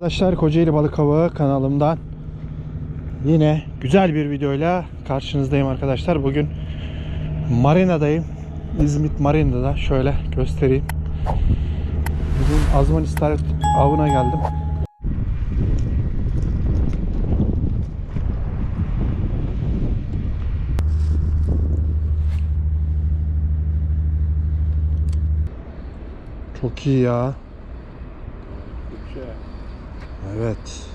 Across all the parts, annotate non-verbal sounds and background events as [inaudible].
Arkadaşlar Kocaeli Balık Avı kanalımdan yine güzel bir videoyla karşınızdayım arkadaşlar. Bugün marinadayım. İzmit Marina'da şöyle göstereyim. Bugün Azman İstaret avına geldim. Çok iyi ya. Evet.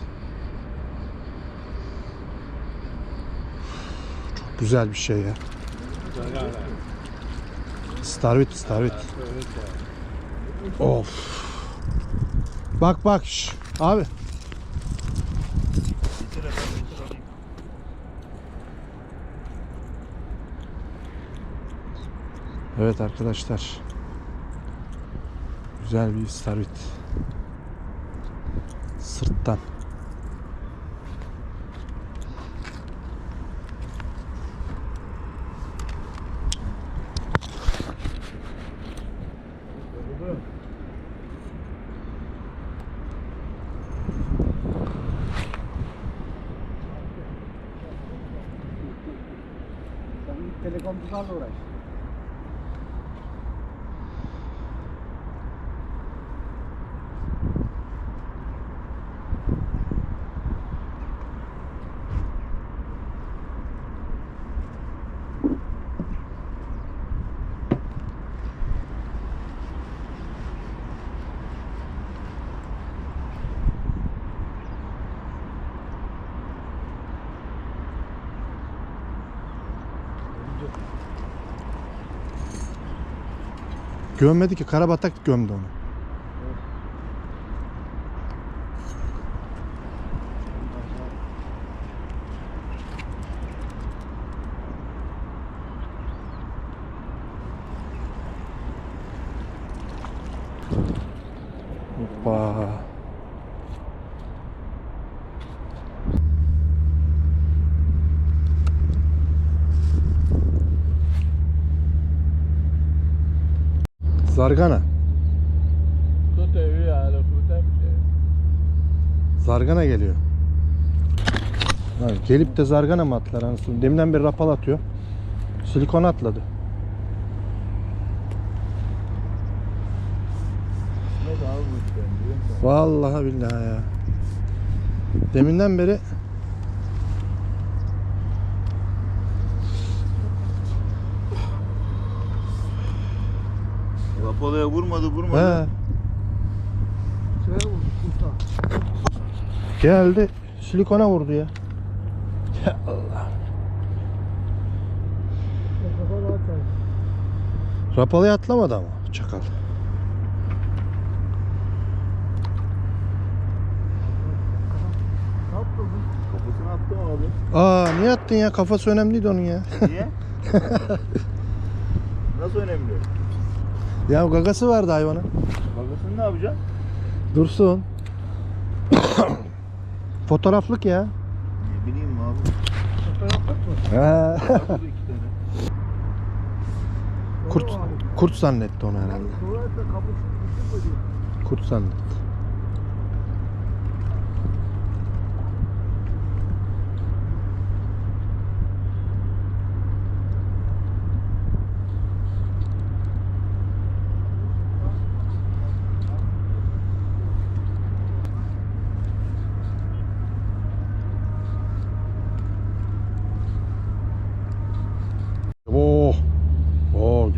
Çok güzel bir şey ya. Starvit, Starvit. Of. Bak bak şş. Abi. Evet arkadaşlar. Güzel bir Starvit. fatta Telecomputato resto. Gömmedi ki karabatak gömdü onu. Hoppa. Zargana. Zargana geliyor. Ha, gelip de zargana mı atlar anasını? Deminden beri rapal atıyor. Silikon atladı. Vallahi billahi ya. Deminden beri Rapolaya vurmadı vurmadı. he, Şuraya vurdu kurta. geldi silikona vurdu ya. Ya Allah. Kafalı atar. Rapalıya atlamadı ama çakal. Ne yaptın bu? Kafasını attı abi. Aa niye attın ya? Kafası önemliydi onun ya. Niye? [laughs] Nasıl önemli? Ya gagası vardı hayvanın. Babasını ne yapacaksın? Dursun. Fotoğraflık ya. Ne bileyim abi. Fotoğraflık mı? He. Kurt, kurt zannetti onu herhalde. Kurt zannetti.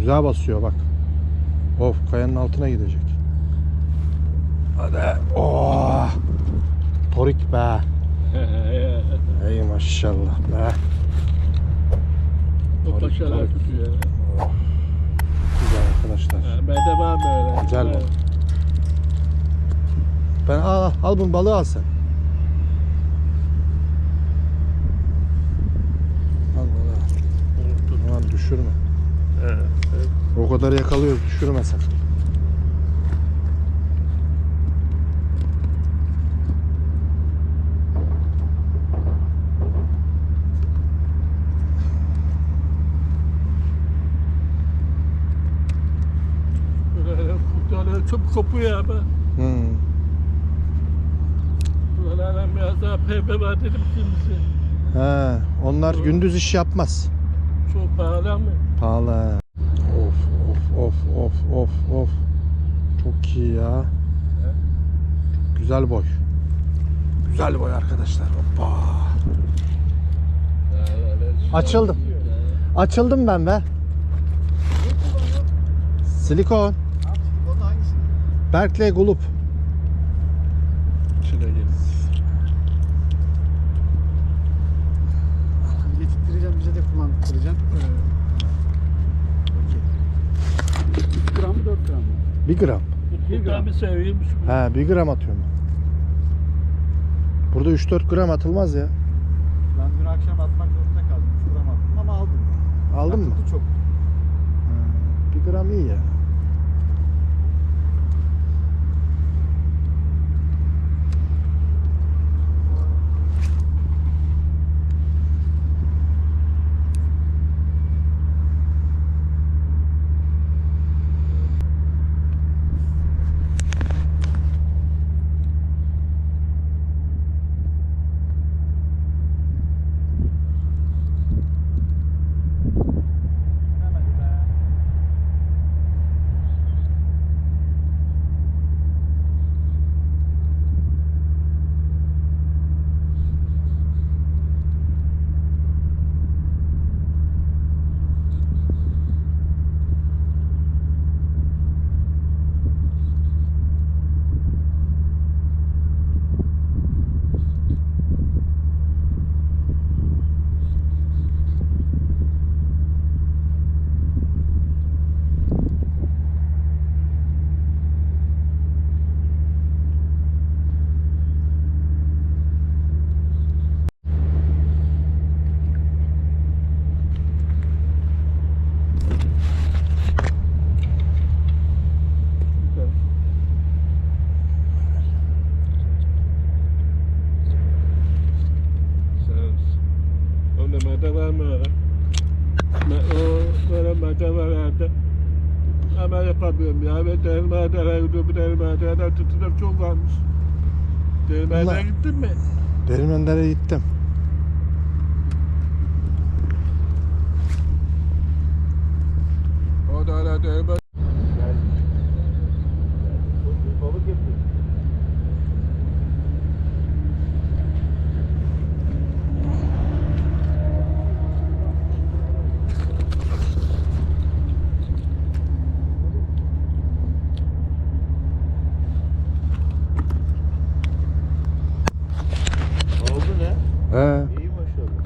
Güzel basıyor bak. Of kayanın altına gidecek. Hadi. Oh. Torik be. [laughs] Ey maşallah be. O paşalar tutuyor. Güzel arkadaşlar. Ben de var böyle. Güzel balık. Ben al, al, bunu balığı al sen. Al balığı. al. Aman düşürme. Kadar yakalıyoruz düşürme sen. Böyle kurtarıyor. Çabuk kopuyor abi. Hmm. Biraz daha pembe var dedim kimse. He, onlar gündüz iş yapmaz. Çok pahalı ama. Pahalı. Of of of of. Çok iyi ya. Güzel boy. Güzel boy arkadaşlar. Hoppa. Açıldım. Açıldım ben be. Silikon. Berkeley Gulup. Gelin. Getirttireceğim bize de kullandıracağım. Okey. 3 gram mı 4 gram? 1 gram. Bir seveyim. He 1 gram atıyorum. Burada 3-4 gram atılmaz ya. Ben dün akşam atmak zorunda kaldım. 3 gram attım ama aldım. Aldın mı? Çok. 1 gram iyi ya. Hemen be. Onda madde var mı? Ben o böyle madde var herhalde. Ama yapamıyorum ya. Ben dermadelere gidiyorum. Bu dermadelere tutulup çok varmış. Dermadelere gittin mi? Derinmenlere gittim. O da hala derma. Balık yapıyor. Oldu ne? He. İyi maşallah.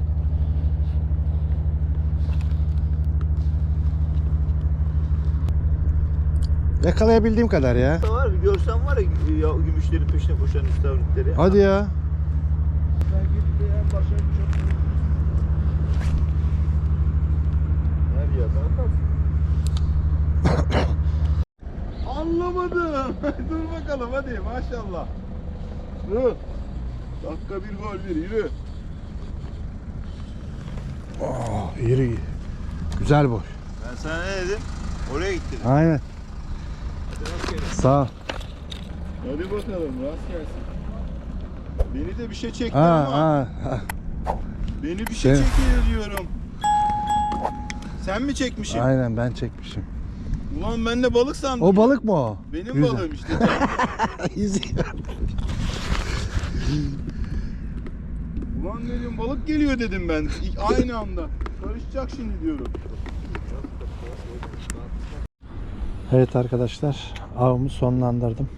Yakalayabildiğim kadar ya. Var bir görsen var ya, ya gümüşlerin peşine koşan istavritleri. Hadi ya. Her yerden atarsın. [coughs] Anlamadım. [laughs] Dur bakalım hadi maşallah. Dur. Dakika bir gol bir yürü. Oh, iri. Güzel boy. Ben sana ne dedim? Oraya git dedim. Aynen. Sağ. Hadi bakalım rast gelsin. Beni de bir şey çekti Ha, ama. ha, ha. Beni bir şey Şey- çekiyor diyorum. Sen mi çekmişsin? Aynen ben çekmişim. Ulan ben de balık sandım. O balık mı o? Benim Güzel. balığım işte. [laughs] Ulan dedim balık geliyor dedim ben. Aynı anda. Karışacak şimdi diyorum. Evet arkadaşlar avımı sonlandırdım.